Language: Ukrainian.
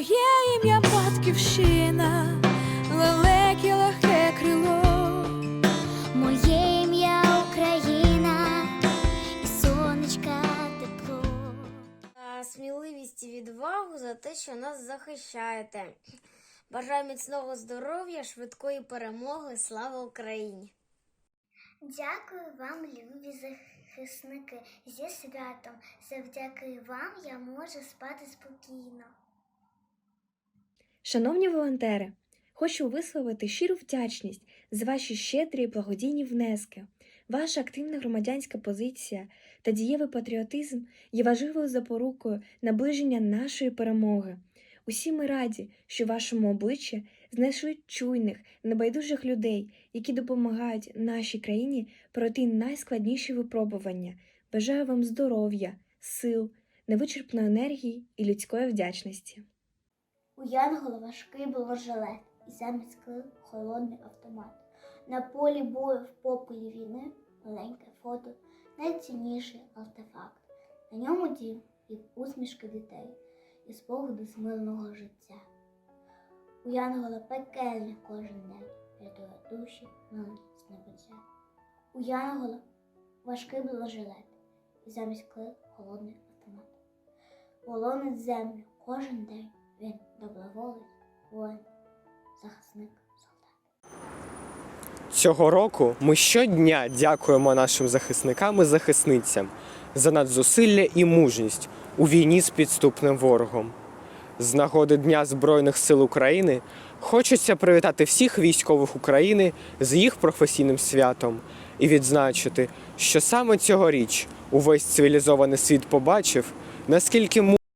Моє ім'я батьківщина, лелеки легке крило. Моє ім'я Україна і сонечка тепло. сміливість і відвагу за те, що нас захищаєте. Бажаю міцного здоров'я, швидкої перемоги. Слава Україні! Дякую вам, любі захисники, зі святом. Завдяки вам я можу спати спокійно. Шановні волонтери, хочу висловити щиру вдячність за ваші щедрі і благодійні внески. Ваша активна громадянська позиція та дієвий патріотизм є важливою запорукою наближення нашої перемоги. Усі ми раді, що в вашому обличчі знайшли чуйних, небайдужих людей, які допомагають нашій країні пройти найскладніші випробування. Бажаю вам здоров'я, сил, невичерпної енергії і людської вдячності. У Янгола важкий бронежилет і замість крил холодний автомат. На полі бою в попелі війни маленьке фото, найцінніший артефакт. На ньому дім і усмішки дітей, і спогади з мирного життя. У Янгола пекельний кожен день рятує душі милі з небуття. У Янгола важкий бронежилет і замість крил холодний автомат. Волонить землю кожен день. Він доброволець, воїн, захисник, солдат. Цього року ми щодня дякуємо нашим захисникам і захисницям за надзусилля і мужність у війні з підступним ворогом. З нагоди Дня Збройних сил України хочеться привітати всіх військових України з їх професійним святом і відзначити, що саме цьогоріч увесь цивілізований світ побачив, наскільки